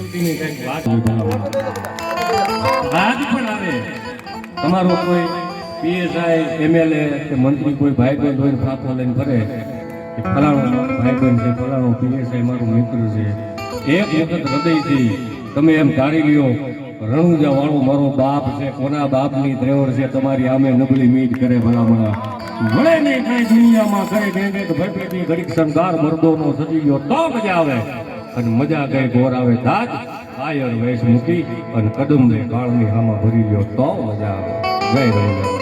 હોય વાત આજ પણ આવે. તમારો કોઈ પીએસઆઈ, એમએલએ કે મંત્રી કોઈ ભાઈ બહેન હોય ફાફો લઈને ફરે ફલાણો ભાઈ બહેન છે, ફલાણો પીએસઆઈ મારો મિત્ર છે. એક વખત હૃદયથી તમે એમ ધારી લ્યો રણુજા વાળો મારો બાપ છે, કોના બાપની દ્રેવર છે, તમારી આમે નબળી મીટ કરે ભલામણા. વળે નહીં કઈ દુનિયામાં કરે ગેંગે તો ભરપેટી ઘડીક શણગાર મર્દોનો સજી ગયો તો મજા આવે. અને મજા ગઈ ઘોર આવે દાજ કાયર વેશ મૂકી અને કદમ કાળની હામાં ભરી લ્યો તો મજા આવે. જય રણુજા